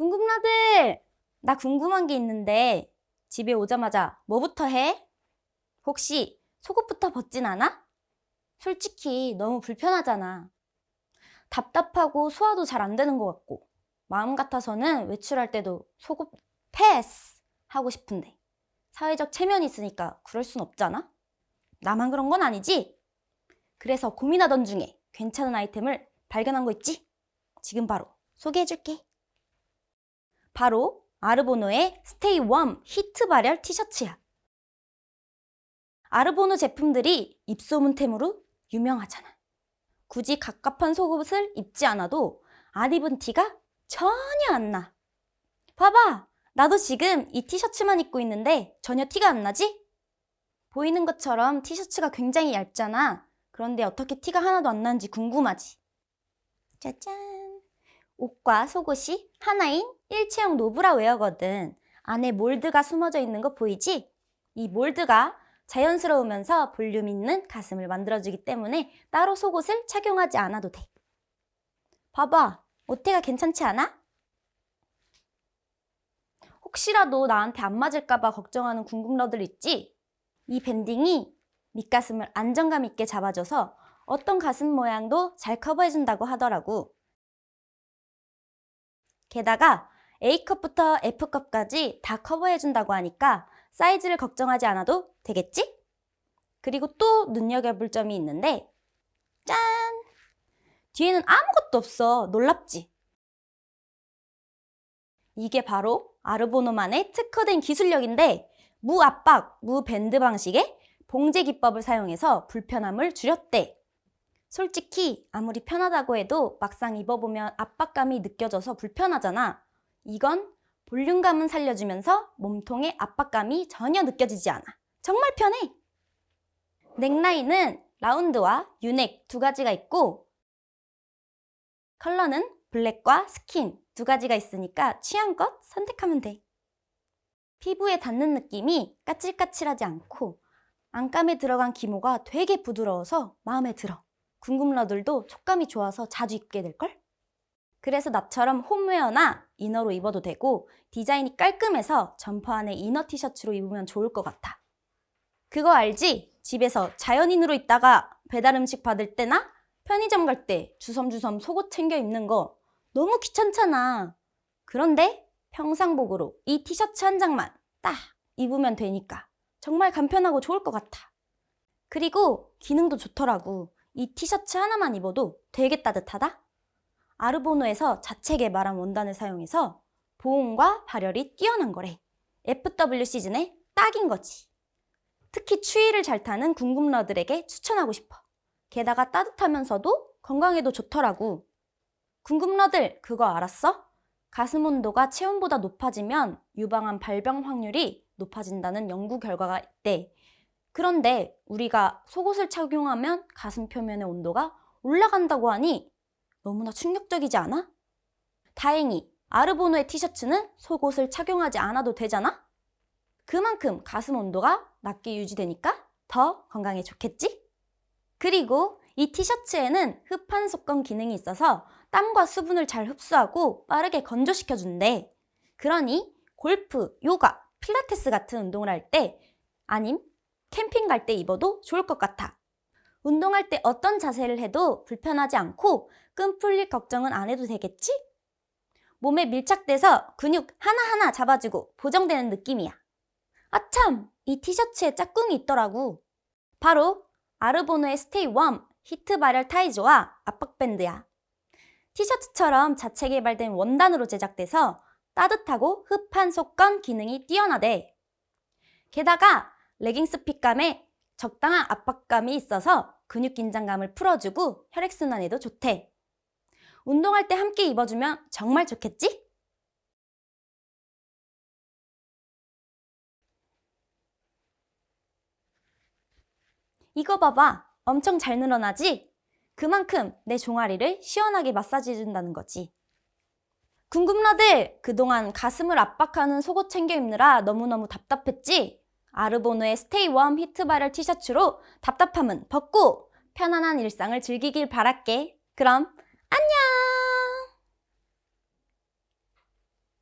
궁금나들! 나 궁금한 게 있는데 집에 오자마자 뭐부터 해? 혹시 속옷부터 벗진 않아? 솔직히 너무 불편하잖아. 답답하고 소화도 잘 안 되는 것 같고 마음 같아서는 외출할 때도 속옷 패스 하고 싶은데 사회적 체면이 있으니까 그럴 순 없잖아? 나만 그런 건 아니지? 그래서 고민하던 중에 괜찮은 아이템을 발견한 거 있지? 지금 바로 소개해줄게. 바로 아르보노의 스테이 웜 히트 발열 티셔츠야. 아르보노 제품들이 입소문템으로 유명하잖아. 굳이 갑갑한 속옷을 입지 않아도 안 입은 티가 전혀 안 나. 봐봐! 나도 지금 이 티셔츠만 입고 있는데 전혀 티가 안 나지? 보이는 것처럼 티셔츠가 굉장히 얇잖아. 그런데 어떻게 티가 하나도 안 나는지 궁금하지? 짜잔! 옷과 속옷이 하나인 일체형 노브라 웨어거든. 안에 몰드가 숨어져 있는 거 보이지? 이 몰드가 자연스러우면서 볼륨 있는 가슴을 만들어주기 때문에 따로 속옷을 착용하지 않아도 돼. 봐봐, 어때가 괜찮지 않아? 혹시라도 나한테 안 맞을까봐 걱정하는 궁금러들 있지? 이 밴딩이 밑가슴을 안정감 있게 잡아줘서 어떤 가슴 모양도 잘 커버해준다고 하더라고. 게다가 A컵부터 F컵까지 다 커버해준다고 하니까 사이즈를 걱정하지 않아도 되겠지? 그리고 또 눈여겨볼 점이 있는데, 짠! 뒤에는 아무것도 없어. 놀랍지? 이게 바로 아르보노만의 특화된 기술력인데, 무압박, 무밴드 방식의 봉제 기법을 사용해서 불편함을 줄였대. 솔직히 아무리 편하다고 해도 막상 입어보면 압박감이 느껴져서 불편하잖아. 이건 볼륨감은 살려주면서 몸통의 압박감이 전혀 느껴지지 않아. 정말 편해! 넥라인은 라운드와 유넥 두 가지가 있고 컬러는 블랙과 스킨 두 가지가 있으니까 취향껏 선택하면 돼. 피부에 닿는 느낌이 까칠까칠하지 않고 안감에 들어간 기모가 되게 부드러워서 마음에 들어. 궁금러들도 촉감이 좋아서 자주 입게 될걸? 그래서 나처럼 홈웨어나 이너로 입어도 되고 디자인이 깔끔해서 점퍼 안에 이너 티셔츠로 입으면 좋을 것 같아. 그거 알지? 집에서 자연인으로 있다가 배달 음식 받을 때나 편의점 갈 때 주섬주섬 속옷 챙겨 입는 거 너무 귀찮잖아. 그런데 평상복으로 이 티셔츠 한 장만 딱 입으면 되니까 정말 간편하고 좋을 것 같아. 그리고 기능도 좋더라고. 이 티셔츠 하나만 입어도 되게 따뜻하다? 아르보노에서 자체 개발한 원단을 사용해서 보온과 발열이 뛰어난 거래. FW 시즌에 딱인 거지. 특히 추위를 잘 타는 궁금러들에게 추천하고 싶어. 게다가 따뜻하면서도 건강에도 좋더라고. 궁금러들 그거 알았어? 가슴 온도가 체온보다 높아지면 유방암 발병 확률이 높아진다는 연구 결과가 있대. 그런데 우리가 속옷을 착용하면 가슴 표면의 온도가 올라간다고 하니 너무나 충격적이지 않아? 다행히 아르보노의 티셔츠는 속옷을 착용하지 않아도 되잖아? 그만큼 가슴 온도가 낮게 유지되니까 더 건강에 좋겠지? 그리고 이 티셔츠에는 흡한 속건 기능이 있어서 땀과 수분을 잘 흡수하고 빠르게 건조시켜준대. 그러니 골프, 요가, 필라테스 같은 운동을 할 때 아님 캠핑 갈 때 입어도 좋을 것 같아. 운동할 때 어떤 자세를 해도 불편하지 않고 끈 풀릴 걱정은 안 해도 되겠지? 몸에 밀착돼서 근육 하나하나 잡아주고 보정되는 느낌이야. 아참! 이 티셔츠에 짝꿍이 있더라고. 바로 아르보노의 스테이 웜 히트 발열 타이즈와 압박밴드야. 티셔츠처럼 자체 개발된 원단으로 제작돼서 따뜻하고 흡한 속건 기능이 뛰어나대. 게다가 레깅스 핏감에 적당한 압박감이 있어서 근육 긴장감을 풀어주고 혈액순환에도 좋대. 운동할 때 함께 입어주면 정말 좋겠지? 이거 봐봐. 엄청 잘 늘어나지? 그만큼 내 종아리를 시원하게 마사지 해준다는 거지. 궁금러들! 그동안 가슴을 압박하는 속옷 챙겨 입느라 너무너무 답답했지? 아르보노의 스테이 웜 히트 발열 티셔츠로 답답함은 벗고 편안한 일상을 즐기길 바랄게. 그럼 안녕!